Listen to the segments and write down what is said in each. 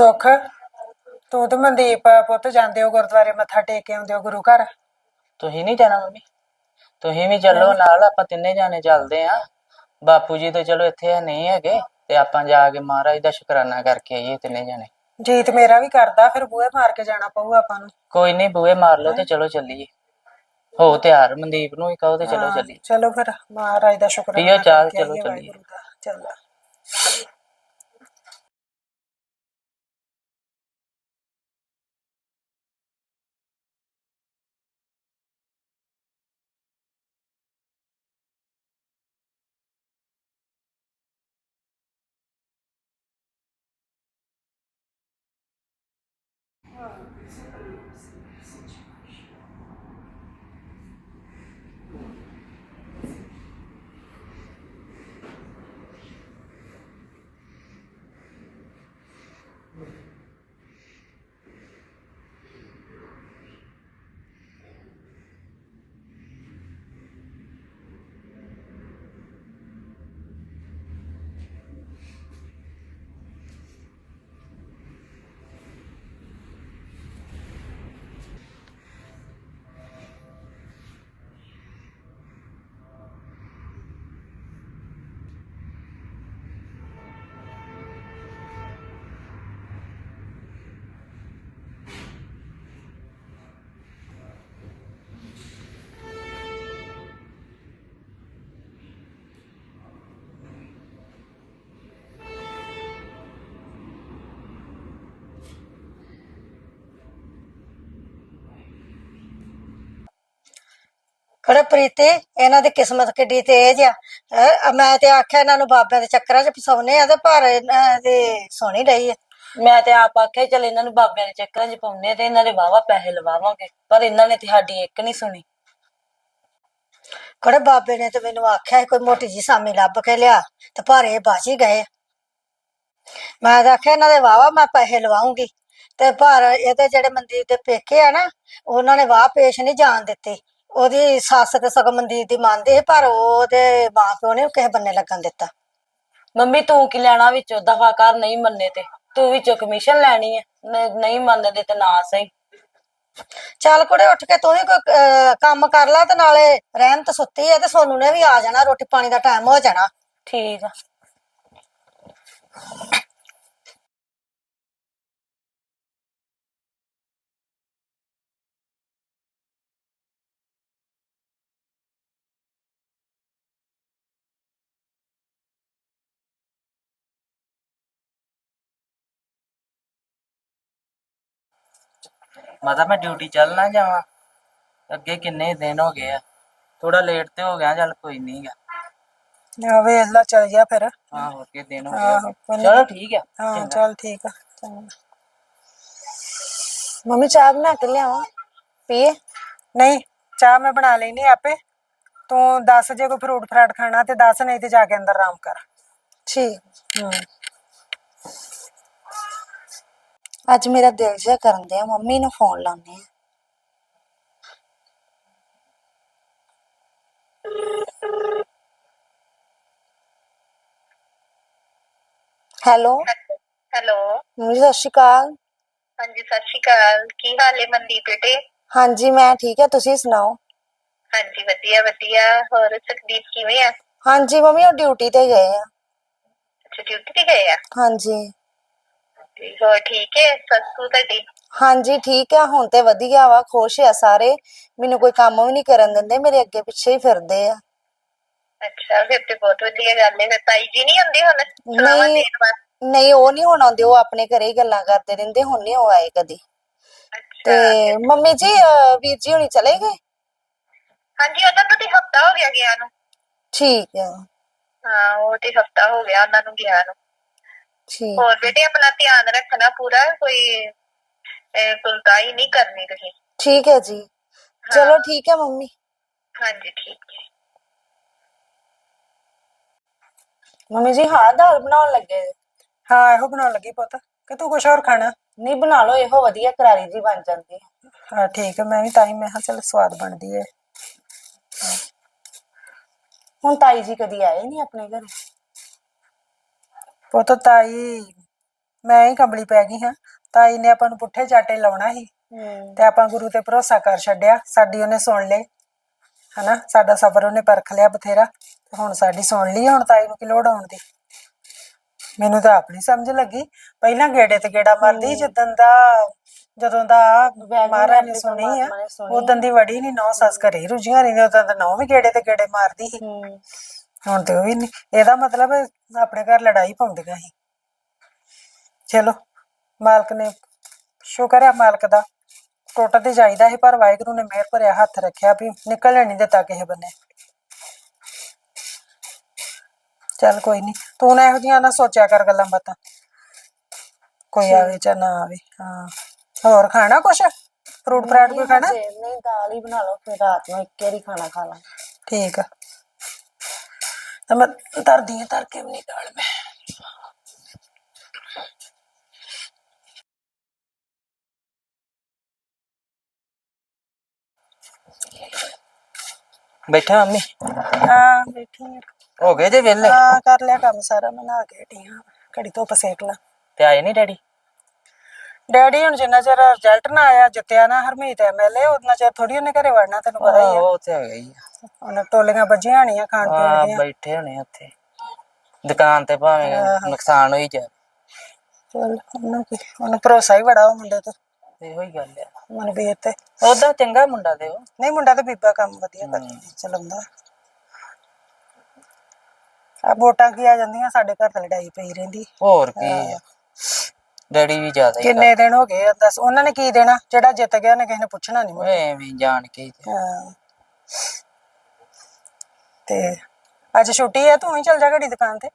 ਸੁੱਖ। ਤੂੰ ਤੇ ਮਨਦੀਪ ਪੁੱਤ ਜਾਂਦੇ ਹੋ ਗੁਰਦੁਆਰੇ ਮੱਥਾ ਟੇਕ ਕੇ ਆਉਂਦੇ ਹੋ ਗੁਰੂ ਘਰ। ਤੁਸੀਂ ਨਹੀਂ ਜਾਣਾ ਮੰਮੀ। ਤੁਸੀਂ ਵੀ ਚੱਲੋ ਨਾਲ ਆਪਾਂ ਤਿੰਨੇ ਜਾਣੇ ਚੱਲਦੇ ਆ ਬਾਪੂ ਜੀ ਤਾਂ ਚਲੋ ਇੱਥੇ ਨਹੀਂ ਹੈਗੇ ਤੇ ਆਪਾਂ ਜਾ ਕੇ ਮਹਾਰਾਜ ਦਾ ਸ਼ੁਕਰਾਨਾ ਕਰਕੇ ਆਈਏ ਤਿੰਨੇ ਜਾਣੇ। ਜੀਤ ਮੇਰਾ ਵੀ ਕਰਦਾ ਫਿਰ ਬੂਹੇ ਮਾਰ ਕੇ ਜਾਣਾ ਪਊ ਆਪਾਂ ਨੂੰ। ਕੋਈ ਨਹੀਂ ਬੂਏ ਮਾਰ ਲਓ ਤੇ ਚਲੋ ਚੱਲੀਏ। ਹੋ ਤਿਆਰ ਮਨਦੀਪ ਨੂੰ ਵੀ ਕਹੋ ਤੇ ਚਲੋ ਹਾਂ, ਚੱਲੀਏ। ਚਲੋ ਫਿਰ ਮਹਾਰਾਜ ਦਾ ਸ਼ੁਕਰਾਨਾ ਪੀਓ ਚਾਹ, ਕਰਕੇ ਚਲੋ ਆਈਏ ਚੱਲੀਏ। ਵਾਹਿਗੁਰੂ ਦਾ। ਚੱਲ। ਖੜੇ ਪ੍ਰੀਤੀ ਇਹਨਾਂ ਦੀ ਕਿਸਮਤ ਕਿੱਡੀ ਤੇਜ਼ ਆ। ਹੈਂ, ਮੈਂ ਤੇ ਆਖਿਆ ਇਹਨਾਂ ਨੂੰ ਬਾਬਿਆਂ ਦੇ ਚੱਕਰਾਂ 'ਚ ਫਸਾਉਨੇ ਆ ਤੇ ਪਰ ਇਹਨਾਂ ਦੀ ਸੋਹਣੀ ਰਹੀ। ਆ ਮੈਂ ਤੇ ਆਪ ਆਖਿਆ ਚੱਲ ਇਹਨਾਂ ਨੂੰ ਬਾਬਿਆਂ ਦੇ ਚੱਕਰਾਂ 'ਚ ਪਾਉਨੇ ਤੇ ਇਹਨਾਂ ਦੇ ਵਾਵਾ ਪੈਸੇ ਲਵਾਵਾਂਗੇ। ਪਰ ਇਹਨਾਂ ਨੇ ਤੇ ਸਾਡੀ ਇੱਕ ਨਹੀਂ ਸੁਣੀ। ਖੜੇ ਬਾਬੇ ਨੇ ਤੇ ਮੈਨੂੰ ਆਖਿਆ ਸੀ ਕੋਈ ਮੋਟੀ ਜੀ ਸਾਮੀ ਲੱਭ ਕੇ ਲਿਆ ਤੇ ਪਰ ਇਹ ਬਚ ਹੀ ਗਏ। ਮੈਂ ਤਾਂ ਆਖਿਆ ਇਹਨਾਂ ਦੇ ਵਾਵਾ ਮੈਂ ਪੈਸੇ ਲਵਾਉਂਗੀ। ਤੇ ਪਰ ਇਹਦੇ ਜਿਹੜੇ ਮਨਦੀਪ ਦੇ ਪੇਕੇ ਆ ਨਾ ਉਹਨਾਂ ਨੇ ਵਾਹ ਪੇਸ਼ ਨਹੀਂ ਜਾਣ ਦਿੱਤੀ। ਉਹਦੀ ਸੱਸ ਤੇ ਸਗੋਂ ਮਨਦੀਪ ਦੀ ਮੰਨਦੀ ਸੀ ਪਰ ਉਹਦੇ ਮਾਂ ਪਿਓ ਨੇ ਕਿਸੇ ਬੰਨੇ ਲੱਗਣ ਦਿੱਤਾ। ਮੰਮੀ ਤੂੰ ਕੀ ਲੈਣਾ ਵਿੱਚੋਂ? ਦਫਾਕਾਰ ਨਹੀਂ ਮੰਨੇ ਤੇ। ਤੂੰ ਵਿੱਚੋਂ ਕਮਿਸ਼ਨ ਲੈਣੀ ਹੈ ਨ- ਨਹੀਂ ਮੰਨਦੇ ਤੇ ਨਾ ਸਹੀ। ਚੱਲ ਕੁੜੇ ਉੱਠ ਕੇ ਤੂੰ ਵੀ ਕੋਈ ਅਹ, ਕੰਮ ਕਰ ਲੈ ਤੇ ਨਾਲੇ ਰਹਿਮਤ ਸੁੱਤੀ ਹੈ ਤੇ ਸੋਨੂੰ ਨੇ ਵੀ ਆ ਜਾਣਾ ਰੋਟੀ ਪਾਣੀ ਦਾ ਟਾਈਮ ਹੋ ਜਾਣਾ। ਠੀਕ ਆ। ਮਾਤਾ ਮੈਂ ਡਿਊਟੀ ਚੱਲ ਨਾ ਜਾਵਾਂ। ਅੱਗੇ ਕਿੰਨੇ ਦਿਨ ਹੋ ਗਏ ਆ। ਥੋੜਾ ਲੇਟ ਤੇ ਹੋ ਗਿਆ ਚੱਲ ਕੋਈ ਨਹੀਂ ਗਾ। ਆ ਵੇਖ ਲਾ ਚੱਲ ਜਾ ਫਿਰ। ਹਾਂ ਹੋਰ ਕੇ ਦਿਨ ਹੋ ਆਹੋ, ਗਏ ਕੋਈ ਨੀ। ਚਲੋ ਠੀਕ ਆ ਹਾਂ ਚੰਗਾ। ਚੱਲ ਠੀਕ ਆ ਚੰਗਾ। ਮੰਮੀ ਚਾਹ ਬਣਾ ਕੇ ਲਿਆਵਾਂ? ਪੀਏ? ਨਹੀਂ ਚਾਹ ਮੈਂ ਬਣਾ ਲੈਣੀ ਆਪੇ। ਤੂੰ ਦੱਸ ਜੇ ਕੋਈ ਫਰੂਟ ਫਰਾਟ ਖਾਣਾ ਤੇ ਦੱਸ ਨਹੀਂ ਤੇ ਜਾ ਕੇ ਅੰਦਰ ਆਰਾਮ ਕਰ। ਠੀਕ। ਹੂੰ। ਅੱਜ ਮੇਰਾ ਦਿਲ ਜਿਹਾ ਕਰਨ ਦਿਆ ਮੰਮੀ ਨੂੰ ਫੋਨ ਲਾਉਣੇ ਆ ਹੈਲੋ? ਹੈਲੋ। ਮੰਮੀ ਸਤਿ ਸ਼੍ਰੀ ਅਕਾਲ। ਹਾਂਜੀ ਸਤਿ ਸ਼੍ਰੀ ਅਕਾਲ। ਕੀ ਹਾਲ ਹੈ ਮਨਦੀਪ ਬੇਟੇ? ਹਾਂਜੀ ਮੈਂ ਠੀਕ ਹੈ ਤੁਸੀਂ ਸੁਣਾਓ? ਹਾਂਜੀ ਵਧੀਆ ਵਧੀਆ। ਹੋਰ ਸੁਖਦੀਪ ਕਿਵੇਂ ਆ? ਹਾਂਜੀ ਮੰਮੀ ਉਹ ਡਿਊਟੀ ਤੇ ਗਏ ਆ। ਅੱਛਾ ਡਿਊਟੀ ਤੇ ਗਏ ਆ? ਹਾਂਜੀ। ਤੇ ਹੋਰ ਠੀਕ ਹੈ ਸੱਸੂ ਤੁਹਾਡੀ? ਹਾਂਜੀ ਠੀਕ ਆ ਹੁਣ ਤੇ ਵਧੀਆ ਵਾ ਖੁਸ਼ ਆ ਸਾਰੇ। ਮੈਨੂੰ ਕੋਈ ਕੰਮ ਵੀ ਨਹੀਂ ਕਰਨ ਦਿੰਦੇ ਮੇਰੇ ਅੱਗੇ ਪਿੱਛੇ ਹੀ ਫਿਰਦੇ ਆ। ਅੱਛਾ ਫਿਰ ਤੇ ਬਹੁਤ ਵਧੀਆ ਗੱਲ ਹੈ ਫਿਰ ਤਾਈ ਜੀ ਨਹੀਂ ਹੁੰਦੇ ਹੁਣ? ਸਲਾਹਾਂ ਨਹੀਂ। ਦੇਣ ਵਾਸਤੇ? ਨਹੀਂ ਉਹ ਨਹੀਂ ਹੁਣ ਆਉਂਦੇ ਉਹ ਆਪਣੇ ਘਰੇ ਹੀ ਗੱਲਾਂ ਕਰਦੇ ਰਹਿੰਦੇ ਹੁਣ ਨਹੀਂ ਉਹ ਆਏ ਕਦੀ। ਤੇ ਮੰਮੀ ਜੀ ਅਹ, ਵੀਰ ਜੀ ਹੁਣੀ ਚਲੇ ਗਏ? ਹਾਂਜੀ ਉਹਨਾਂ ਨੂੰ ਤੇ ਹਫਤਾ ਹੋ ਗਿਆ ਗਿਆ ਨੂੰ। ਠੀਕ ਹੈ ਹਾਂ ਉਹ ਤੇ ਹਫਤਾ ਹੋ ਗਿਆ ਉਹਨਾਂ ਨੂੰ ਗਿਆ ਨੂੰ। ਠੀਕ। ਹੋਰ ਬੇਟੇ ਆਪਣਾ ਧਿਆਨ ਰੱਖਣਾ ਪੂਰਾ ਕੋਈ ਕੁਲਤਾਈ ਨਹੀਂ ਕਰਨੀ ਤੁਸੀਂ। ਠੀਕ ਹੈ ਜੀ। ਚਲੋ ਹਾਂ। ਠੀਕ ਹੈ ਮੰਮੀ। ਹਾਂਜੀ ਠੀਕ ਹੈ। ਮੰਮੀ ਜੀ ਹਾਂ ਦਾਲ ਬਣਾਉਣ ਲੱਗੇ। ਹਾਂ ਇਹੋ ਬਣਾਉਣ ਲੱਗੀ ਪੁੱਤ। ਕਿ ਤੂੰ ਕੁਛ ਹੋਰ ਖਾਣਾ? ਨਹੀਂ ਬਣਾ ਲਓ ਇਹੋ ਵਧੀਆ ਕਰਾਰੀ ਜੀ ਬਣ ਜਾਂਦੀ ਹੈ। ਹਾਂ ਠੀਕ ਹੈ ਮੈਂ ਵੀ ਤਾਂ ਹੀ ਮੈਂ ਕਿਹਾ ਚੱਲ ਸਵਾਦ ਬਣਦੀ ਹੈ। ਹੁਣ ਤਾਈ ਜੀ ਕਦੀ ਆਏ ਨਹੀਂ ਆਪਣੇ ਘਰੇ? ਪੁੱਤ ਤਾਈ ਮੈਂ ਹੀ ਕੰਬਲੀ ਪੈ ਗਈ ਹਾਂ। ਤਾਈ ਨੇ ਆਪਾਂ ਨੂੰ ਪੁੱਠੇ ਚਾਟੇ ਲਾਉਣਾ ਸੀ ਹੂੰ। ਤੇ ਆਪਾਂ ਗੁਰੂ ਤੇ ਭਰੋਸਾ ਕਰ ਛੱਡਿਆ। ਸਾਡੀ ਉਹਨੇ ਸੁਣ ਲਈ ਹਨਾ? ਸਾਡਾ ਸਬਰ ਉਹਨੇ ਪਰਖ ਲਿਆ ਬਥੇਰਾ। ਤੇ ਹੁਣ ਸਾਡੀ ਸੁਣ ਲਈ ਹੁਣ ਤਾਈ ਨੂੰ ਕੀ ਲੋੜ ਆਉਣ ਦੀ? ਮੈਨੂੰ ਤਾਂ ਆਪਣੀ ਸਮਝ ਲੱਗੀ। ਪਹਿਲਾਂ ਗੇੜੇ ਤੇ ਗੇੜਾ ਮਾਰਦੀ ਜਦੋਂ ਦਾ ਜਦੋਂ ਦਾ ਮਹਾਰਾਜ ਨੇ ਸੁਣੀ ਆ ਉਦੋਂ ਦੀ ਵੜੀ ਨਹੀਂ ਨੌ ਸੱਸ ਘਰੇ ਰੁਝੀਆਂ ਰਹਿੰਦੀਆਂ ਉਦੋਂ ਤਾਂ ਨੌ ਵੀ ਗੇੜੇ ਤੇ ਗੇੜੇ ਮਾਰਦੀ ਸੀ। ਹੁਣ ਤੇ ਉਹ ਵੀ ਨਹੀਂ ਇਹਦਾ ਮਤਲਬ ਆਪਣੇ ਘਰ ਲੜਾਈ ਪਾਉਂਦੀਆਂ ਸੀ। ਚਲੋ ਮਾਲਕ ਨੇ ਸ਼ੁਕਰ ਹੈ ਮਾਲਕ ਦਾ ਟੁੱਟ ਤੇ ਜਾਈਦਾ ਸੀ ਪਰ ਵਾਹਿਗੁਰੂ ਨੇ ਮਿਹਰ ਭਰਿਆ ਹੱਥ ਰੱਖਿਆ ਵੀ ਨਿਕਲਣ ਨਹੀਂ ਦਿੱਤਾ ਕਿਸੇ ਬੰਨੇ। ਚੱਲ ਕੋਈ ਨਹੀਂ ਤੂੰ ਨਾ ਇਹੋ ਜਿਹੀਆਂ ਨਾ ਸੋਚਿਆ ਕਰ ਗੱਲਾਂ ਬਾਤਾਂ। ਕੋਈ ਆਵੇ ਜਾਂ ਨਾ ਆਵੇ ਹਾਂ। ਹੋਰ ਖਾਣਾ ਕੁਛ? ਫਰੂਟ ਫਰਾਟ ਕੋਈ ਖਾਣਾ? ਨਹੀਂ ਦਾਲ ਹੀ ਬਣਾ ਲਓ ਫਿਰ ਰਾਤ ਨੂੰ ਇੱਕ ਵਾਰੀ ਖਾਣਾ ਖਾ ਲਾਂਗੇ ਠੀਕ ਆ। ਤਾਂ ਮੈਂ ਧਰਦੀ ਹਾਂ ਧਰ ਕੇ ਵੀ ਨਹੀਂ ਦਾਲ ਮੈਂ। ਬੈਠਾ ਮੰਮੀ? ਹਾਂ ਬੈਠੀ ਹਾਂ। ਹੋ ਗਏ ਜੇ ਵਿਹਲੇ? ਹਾਂ ਕਰ ਲਿਆ ਕੰਮ ਸਾਰਾ ਮੈਂ ਨਹਾ ਕੇ ਹਟੀ ਹਾਂ। ਘੜੀ ਧੁੱਪ ਸੇਕ ਲਾ। ਤੇ ਆਏ ਨਹੀਂ ਡੈਡੀ? ਡੈਡੀ ਹੁਣ ਜਿੰਨਾ ਚਿਰ ਰਿਜ਼ਲਟ ਨਾ ਆਇਆ ਜਿੱਤਿਆ ਨਾ ਹਰਮੀਤ ਐਮਐਲਏ ਉਹਨਾਂ ਚਿਰ ਥੋੜੀ ਉਹਨੇ ਘਰੇ ਵੜਨਾ ਤੈਨੂੰ ਪਤਾ ਹੀ ਆ। ਉਹ ਤੇ ਹੈਗਾ ਹੀ ਆ। ਉਹਨੇ ਟੋਲੀਆਂ ਵੱਜੀਆਂ ਹੋਣੀਆਂ ਖਾਣ ਪੀਣ ਆ ਦੀਆਂ। ਬੈਠੇ ਹੋਣੇ ਉੱਥੇ। ਦੁਕਾਨ ਤੇ ਭਾਵੇਂ ਨੁਕਸਾਨ ਹੋਈ ਜਾ ਚੱਲ ਉਹਨੂੰ ਕੀ ਉਹਨੂੰ ਭਰੋਸਾ ਹੀ ਬੜਾ ਉਹ ਮੁੰਡੇ ਤੇ। ਇਹੋ ਹੀ ਗੱਲ ਆ। ਮਨਵੀਰ ਤੇ ਉਹਦਾ ਚੰਗਾ ਮੁੰਡਾ ਤੇ ਉਹ। ਨਹੀਂ ਮੁੰਡਾ ਤੇ ਬੀਬਾ ਕੰਮ ਵਧੀਆ ਕਰਦਾ ਚਲਾਉਂਦਾ ਆ ਵੋਟਾਂ ਕੀ ਆ ਜਾਂਦੀਆਂ ਸਾਡੇ ਘਰ ਤੇ ਲੜਾਈ ਪਈ ਰਹਿੰਦੀ। ਹੋਰ ਕੀ ਆ। ਡੈਡੀ ਵੀ ਜ਼ਿਆਦਾ ਹੀ ਕਿੰਨੇ ਦਿਨ ਹੋ ਗਏ ਆ, ਦੱਸ ਉਹਨਾਂ ਨੇ ਕੀ ਦੇਣਾ? ਜਿਹੜਾ ਜਿੱਤ ਗਿਆ ਉਹਨੇ ਕਿਸੇ ਨੇ ਪੁੱਛਣਾ ਨਹੀਂ ਓਏ ਐਵੇਂ ਜਾਣ ਕੇ ਹੀ ਤੇ। ਹਾਂ। ਤੇ ਅੱਜ ਛੁੱਟੀ ਹੈ ਤੂੰ ਹੀ ਚੱਲ ਜਾ ਘੜੀ ਦੁਕਾਨ ਤੇ?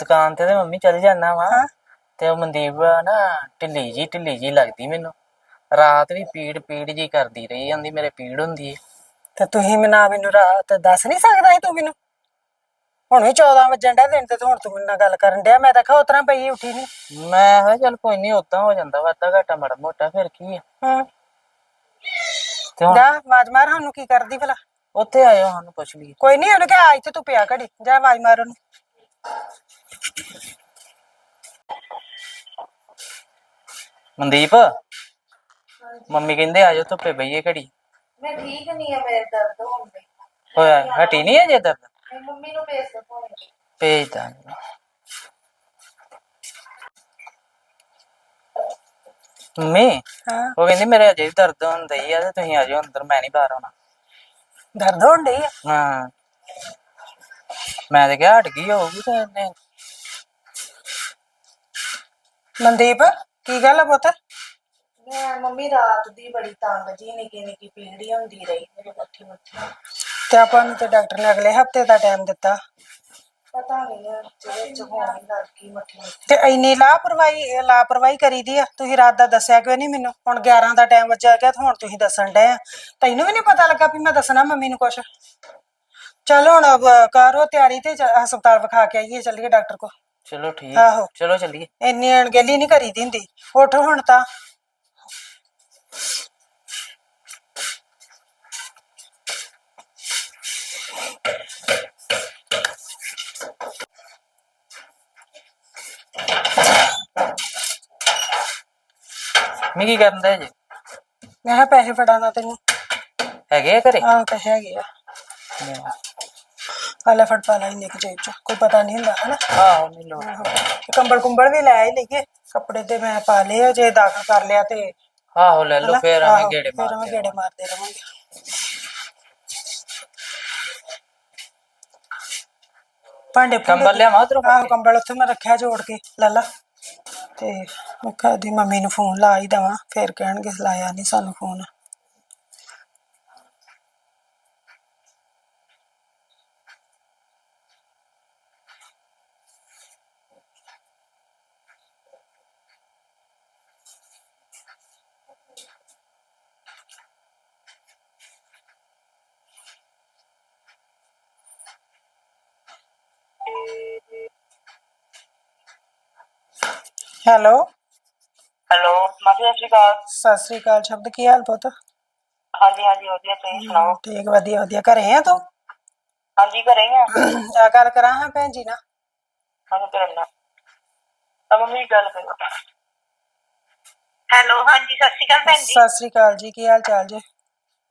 ਦੁਕਾਨ ਤੇ ਤੇ ਮੰਮੀ ਚਲ ਜਾਣਾ ਵਾ। ਹਾਂ। ਤੇ ਉਹ ਮਨਦੀਪ ਆ ਨਾ ਢਿੱਲੀ ਜੀ ਢਿੱਲੀ ਜੀ ਲੱਗਦੀ ਮੈਨੂੰ। ਰਾਤ ਵੀ ਪੀੜ ਪੀੜ ਜੀ ਕਰਦੀ ਰਹੀ ਜਾਂਦੀ ਮੇਰੇ ਪੀੜ ਹੁੰਦੀ ਹੈ ਤੇ ਤੁਸੀਂ ਮੈਨੂੰ ਮੈਨੂੰ ਰਾਤ ਦੱਸ ਨਹੀਂ ਸਕਦਾ ਸੀ ਤੂੰ ਮੈਨੂੰ? ਹੁਣ ਵੀ 14 ਵਜਣ ਦਾ ਦਿਨ ਤੇ ਤੂੰ ਹੁਣ ਤੂੰ ਮੇਰੇ ਨਾਲ ਗੱਲ ਕਰਨ ਡਿਆ ਮੈਂ ਤਾਂ ਕਿਹਾ ਉਤਰਾ ਪਈ ਉੱਠੀ ਨਹੀਂ। ਮੈਂ ਕਿਹਾ ਚੱਲ ਕੋਈ ਨਹੀਂ ਉਦਾਂ ਹੋ ਜਾਂਦਾ ਵਾਧਾ ਘਾਟਾ ਮਾੜਾ ਮੋਟਾ ਫਿਰ ਕੀ ਆ? ਹਾਂ। ਤੇ ਹੁਣ ਜਾ ਆਵਾਜ਼ ਮਾਰ ਸਾਨੂੰ ਕੀ ਕਰਦੀ ਭਲਾ? ਉੱਥੇ ਆਇਓ ਸਾਨੂੰ ਪੁੱਛ ਲਈ ਕੋਈ ਨਹੀਂ ਉਹਨੇ ਕਿਹਾ ਇੱਥੇ ਤੂੰ ਪਿਆ ਘੜੀ ਜਾ ਆਵਾਜ਼ ਮਾਰ ਉਹਨੂੰ। ਮਨਦੀਪ ਮੰਮੀ ਕਹਿੰਦੇ ਆਜੋ ਧੁੱਪੇ ਬਈਏ ਘੜੀ। ਮੈਂ ਠੀਕ ਨਹੀਂ ਆ ਮੇਰੇ ਦਰਦ ਹੁੰਦੇ ਹੋਇਆ ਹਟੀ ਨਹੀਂ ਅਜੇ ਦਰਦ? ਮੰਮੀ ਨੂੰ ਭੇਜ ਦੋ ਭੇਜ ਦਾਂਗੇ ਮੰਮੀ ਹਾਂ ਉਹ ਕਹਿੰਦੀ ਮੇਰੇ ਅਜੇ ਵੀ ਦਰਦ ਹੁੰਦਾ ਹੀ ਆ ਤੇ ਤੁਸੀਂ ਆਜੋ ਅੰਦਰ ਮੈਂ ਨਹੀਂ ਬਾਹਰ ਆਉਣਾ ਦਰਦ ਹੋਣ ਡਈ ਆ ਹਾਂ ਮੈਂ ਤੇ ਕਿਹਾ ਹਟ ਗਈ ਹੋਊਗੀ ਤੇ ਇਹਨੇ ਮਨਦੀਪ ਕੀ ਗੱਲ ਆ ਪੁੱਤ ਮੈਂ ਮੰਮੀ ਰਾਤ ਦੀ ਬੜੀ ਤੰਗ ਜੀ ਨਿੱਕੀ ਨਿੱਕੀ ਪੀੜੀ ਹੁੰਦੀ ਰਹੀ ਮੇਰੇ ਮੱਠੀ ਮੱਠੀ ਤੇ ਆਪਾਂ ਨੂੰ ਤੇ ਡਾਕਟਰ ਨੇ ਅਗਲੇ ਹਫ਼ਤੇ ਦਾ ਟਾਈਮ ਦਿੱਤਾ। ਪਤਾ ਨਹੀਂ ਜਿਹੜੇ ਮੱਠੀ ਤੇ ਇੰਨੀ ਲਾਪਰਵਾਹੀ ਇਹ ਲਾਪਰਵਾਹੀ ਕਰੀਦੀ ਆ। ਤੁਸੀਂ ਰਾਤ ਦਾ ਦੱਸਿਆ ਕਿਉਂ ਨਹੀਂ ਮੈਨੂੰ? ਹੁਣ 11 ਦਾ ਟਾਈਮ ਵੱਜਿਆ ਗਿਆ ਤੇ ਹੁਣ ਤੁਸੀਂ ਦੱਸਣ ਡਏ ਆ। ਤੈਨੂੰ ਵੀ ਨਹੀਂ ਪਤਾ ਲੱਗਾ ਵੀ ਮੈਂ ਦੱਸਣਾ ਮੰਮੀ ਨੂੰ ਕੁਛ? ਚੱਲ ਹੁਣ ਅਬ ਕਰੋ ਤਿਆਰੀ ਤੇ ਚ- ਹਸਪਤਾਲ ਵਿਖਾ ਕੇ ਆਈਏ ਚੱਲੀਏ ਡਾਕਟਰ ਕੋ ਚਲੋ ਠੀਕ ਆਹੋ। ਚਲੋ ਚੱਲੀਏ। ਇੰਨੀ ਅਣਗਹਿਲੀ ਨਹੀਂ ਕਰੀਦੀ ਹੁੰਦੀ। ਉੱਠ ਹੁਣ ਤਾਂ। ਮੈਂ ਕੀ ਕਰਨ ਦਾ ਜੀ? ਮੈਂ ਕਿਹਾ ਪੈਸੇ ਫੜਾਣਾ ਤੈਨੂੰ। ਹੈਗੇ ਆ ਘਰੇ? ਆਹ ਪੈਸੇ ਹੈਗੇ ਆ। ਆਲੇ ਫੜ ਪਾ ਲੈ ਇੰਨੇ ਕੁ ਜੇਬ ਚ ਕੋਈ ਪਤਾ ਨਹੀਂ ਹੁੰਦਾ ਹਨਾ? ਆਹੋ ਨਹੀਂ ਲੋੜ। ਤੇ ਕੰਬਲ ਕੁੰਬਲ ਵੀ ਲੈ ਹੀ ਲਈਏ ਕੱਪੜੇ ਤੇ ਮੈਂ ਪਾ ਲਏ ਆ, ਜੇ ਦਾਖਲ ਕਰ ਲਿਆ ਤੇ। ਆਹੋ ਲੈ ਲਓ? ਫੇਰ ਆਵੇਂ ਗੇੜੇ ਫਿਰ ਮਾਰ ਐਵੇਂ ਗੇੜੇ ਮਾਰਦੇ ਰਵਾਂਗੇ। ਭਾਂਡੇ ਭੂੰਡੇ ਕੰਬਲ ਲਿਆਵਾਂ ਉੱਧਰੋਂ ਆਹੋ? ਕੰਬਲ ਉੱਥੇ ਮੈਂ ਰੱਖਿਆ ਜੋੜ ਕੇ। ਲੱਲਾ ਤੇ ਮੈਂ ਕਿਹਾ ਦੀ ਮੰਮੀ ਨੂੰ ਫੋਨ ਲਾ ਹੀ ਦੇਵਾਂ, ਫੇਰ ਕਹਿਣਗੇ, ਲਾਇਆ ਨਹੀਂ ਸਾਨੂੰ ਫੋਨ ਹੈਲੋ। ਹੈਲੋ ਮਾਸੀ ਸਤਿ ਸ਼੍ਰੀ ਅਕਾਲ। ਸਤਿ ਸ੍ਰੀ ਅਕਾਲ ਸ਼ਬਦ ਕੀ ਹਾਲ ਪੁੱਤ? ਹਾਂਜੀ ਹਾਂਜੀ ਵਧੀਆ ਤੁਸੀਂ ਸੁਣਾਓ? ਠੀਕ ਵਧੀਆ ਵਧੀਆ। ਘਰੇ ਆ ਤੂੰ? ਹਾਂਜੀ ਘਰੇ ਹੀ ਆ। ਆ ਗੱਲ ਕਰਾਂ ਹਾਂ ਭੈਣ ਜੀ ਨਾਲ? ਹਾਂਜੀ ਕਰਨਾ। ਤਾਂ ਮੰਮੀ ਗੱਲ ਕਰੋ। ਹੈਲੋ ਹਾਂਜੀ ਸਤਿ ਸ਼੍ਰੀ ਅਕਾਲ ਭੈਣ ਜੀ। ਸਤਿ ਸ੍ਰੀ ਅਕਾਲ ਜੀ ਕੀ ਹਾਲ ਚਾਲ ਜੀ?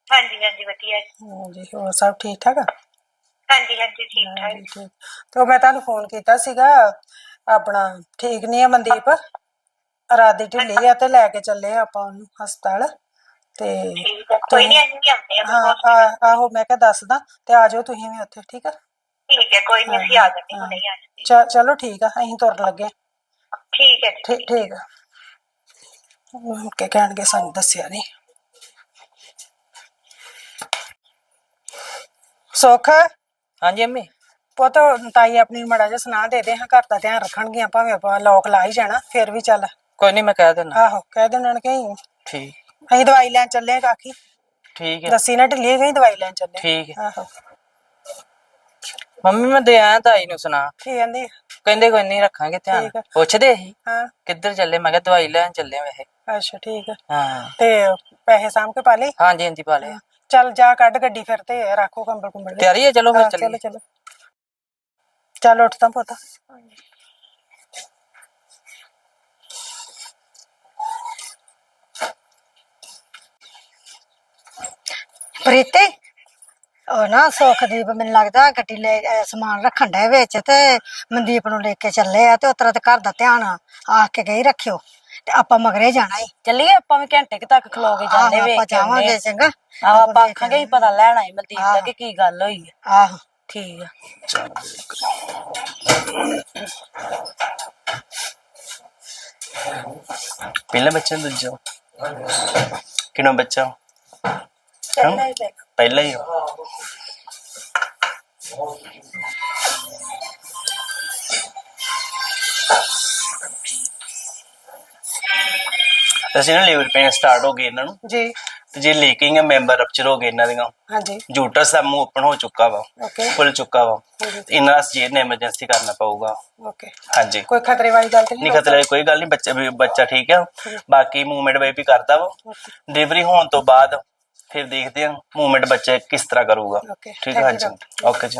ਹਾਂਜੀ ਹਾਂਜੀ ਵਧੀਆ। ਹਾਂਜੀ ਹੋਰ ਸਭ ਠੀਕ ਠਾਕ ਆ? ਹਾਂਜੀ ਹਾਂਜੀ ਠੀਕ ਠਾਕ ਹਾਂਜੀ ਠੀਕ। ਤੇ ਮੈਂ ਤੁਹਾਨੂੰ ਫੋਨ ਕੀਤਾ ਸੀਗਾ ਆਪਣਾ ਠੀਕ ਨਹੀਂ ਆ ਮਨਦੀਪ। ਦੀ ਢਿੱਲੀ ਆ ਤੇ ਲੈ ਕੇ ਚੱਲੇ ਆ ਆਪਾਂ ਉਹਨੂੰ ਹਸਪਤਾਲ। ਤੇ ਠੀਕ ਕੋਈ ਨਹੀਂ ਅਸੀਂ ਆਉਂਦੇ ਹਾਂ ਹਾਂ ਆ- ਆਹੋ ਮੈਂ ਕਿਹਾ ਦੱਸਦਾ ਤੇ ਆ ਜਾਓ ਤੁਸੀਂ ਵੀ ਉੱਥੇ ਠੀਕ ਆ? ਠੀਕ ਹੈ ਕੋਈ ਨਹੀਂ ਅਸੀਂ ਆ ਜਾਂਦੇ ਹੁਣੇ ਹੀ ਆ ਜਾਂਦੇ ਚ- ਚਲੋ ਠੀਕ ਆ ਅਸੀਂ ਤੁਰਨ ਲੱਗੇ। ਠੀਕ ਹੈ ਜੀ ਠੀਕ। ਠੀਕ ਆ। ਉਹ ਕੀ ਕਹਿਣਗੇ ਸਾਨੂੰ ਦੱਸਿਆ ਨਹੀਂ ਸੁੱਖ? ਹਾਂਜੀ ਅੰਮੀ। ਪੁੱਤ ਤਾਈ ਆਪਣੀ ਨੂੰ ਮੜਾ ਜਿਹਾ ਸੁਣਾ ਦੇ ਦੇ ਹਾਂ ਘਰ ਦਾ ਧਿਆਨ ਰੱਖਣਗੀਆਂ ਭਾਵੇਂ ਆਪਾਂ ਲੋਕ ਲਾ ਹੀ ਜਾਣਾ ਫਿਰ ਵੀ ਚੱਲ। ਕੋਈ ਨਹੀਂ ਮੈਂ ਕਹਿ ਦਿੰਦਾ। ਆਹੋ ਕਹਿ ਦੇਣ ਉਹਨਾਂ ਅਸੀਂ ਠੀਕ। ਅਸੀਂ ਦਵਾਈ ਲੈਣ ਚੱਲੇ ਆ ਕਾਕੀ। ਠੀਕ ਹੈ। ਦੱਸੀ ਨਾ ਢਿੱਲੀ ਗਈ ਦਵਾਈ ਲੈਣ ਚੱਲੇ ਠੀਕ ਹੈ। ਆਹੋ। ਮੰਮੀ ਮੈਂ ਦੇ ਆਇਆ ਤਾਈ ਨੂੰ ਸੁਣਾ। ਕੀ ਕਹਿੰਦੀ ਕਹਿੰਦੇ ਕੋਈ ਨਹੀਂ ਰੱਖਾਂਗੇ ਧਿਆਨ। ਠੀਕ। ਪੁੱਛਦੇ ਸੀ ਹਾਂ। ਕਿੱਧਰ ਚੱਲੇ? ਮੈਂ ਕਿਹਾ ਦਵਾਈ ਲੈਣ ਚੱਲੇ ਵੈਸੇ। ਅੱਛਾ ਠੀਕ ਹੈ ਹਾਂ। ਤੇ ਪੈਸੇ ਸਾਂਭ ਕੇ ਪਾ ਲਈ ਹਾਂਜੀ ਹਾਂਜੀ ਪਾ ਲਿਆ ਚੱਲ ਜਾ ਕੱਢ ਗੱਡੀ ਫਿਰ ਤੇ ਰੱਖੋ ਕੰਬਲ ਕੁੰਬਲ ਵੀ। ਤਿਆਰੀ ਹੈ ਚਲੋ ਫਿਰ ਹਾਂ, ਚੱਲੀਏ। ਚਲੋ। ਚਲੋ ਚੱਲ ਉੱਠ ਤਾਂ ਪੁੱਤ ਪ੍ਰੀਤੀ ਉਹ ਨਾ ਸੁਖਦੀਪ ਮੈਨੂੰ ਲੱਗਦਾ ਗੱਡੀ ਲੈ ਅਹ ਸਮਾਨ ਰੱਖਣ ਦੇ ਵਿੱਚ ਤੇ ਮਨਦੀਪ ਨੂੰ ਲੈ ਕੇ ਚੱਲੇ ਆ ਤੇ ਉਤਰਾ ਤੇ ਘਰ ਦਾ ਧਿਆਨ ਆਖ ਕੇ ਗਈ ਰੱਖਿਓ ਤੇ ਆਪਾਂ ਮਗਰੇ ਜਾਣਾ ਈ ਚੱਲੀਏ ਆਪਾਂ ਵੀ ਘੰਟੇ ਕੁ ਤੱਕ ਖਲੋ ਕੇ ਜਾਂਦੇ ਆਹੋ, ਵੇਖ ਆਪਾਂ ਕੇ ਆਉਂਦੇ ਜਾਵਾਂਗੇ ਆ। ਚੰਗਾ ਆਹੋ ਆਪਾਂ ਆਖਾਂਗੇ ਹੀ ਪਤਾ ਲੈਣਾ ਹੀ ਮਲਦੀਪ ਦਾ ਆਹੋ। ਕਿ ਕੀ ਗੱਲ ਹੋਈ ਹੈ ਆਹੋ ਠੀਕ ਆ। ਪਹਿਲਾ ਬੱਚਾ ਦੂਜਾ? ਕਿਹੜਾ ਬੱਚਾ? ਪਹਿਲਾ ਹੀ ਪਹਿਲਾ ਹੀ ਆ। ਅਸੀਂ ਨਾ ਲੀਵਰ ਪੇਨ ਸਟਾਰਟ ਹੋ ਗਏ ਇਹਨਾਂ ਨੂੰ। ਜੀ। ਤੇ ਜੇ ਲੀਕਿੰਗ ਮੈਂਬਰ ਰਪਚਰ ਹੋ ਗਏ ਇਹਨਾਂ ਦੀਆਂ। ਹਾਂਜੀ। ਜੂਟਰਸ ਦਾ ਮੂੰਹ ਓਪਨ ਹੋ ਚੁੱਕਾ ਵਾ ਓਕੇ ਖੁੱਲ ਚੁੱਕਾ ਵਾ। ਤੇ ਇਹਨਾਂ ਦਾ ਜੇ ਨੇ ਐਮਰਜੈਂਸੀ ਕਰਨਾ ਪਊਗਾ। ਓਕੇ ਹਾਂਜੀ। ਕੋਈ ਖਤਰੇ ਵਾਲੀ ਗੱਲ ਤੇ ਨਹੀਂ ਨਹੀਂ ਖਤਰਾ ਕੋਈ ਗੱਲ ਨਹੀਂ ਬੱਚਾ ਵੀ ਬੱਚਾ ਠੀਕ ਆ। ਬਾਕੀ ਮੂਵਮੈਂਟ ਬੇਬੀ ਕਰਦਾ ਵਾ। ਡਿਲੀਵਰੀ ਹੋਣ ਤੋਂ ਬਾਅਦ ਫਿਰ ਦੇਖਦੇ ਹਾਂ ਮੂਵਮੈਂਟ ਬੱਚਾ ਕਿਸ ਤਰ੍ਹਾਂ ਕਰੂਗਾ। Okay, ਠੀਕ thank ਹੈ you, ਹਾਂਜੀ। ਓਕੇ ਜੀ।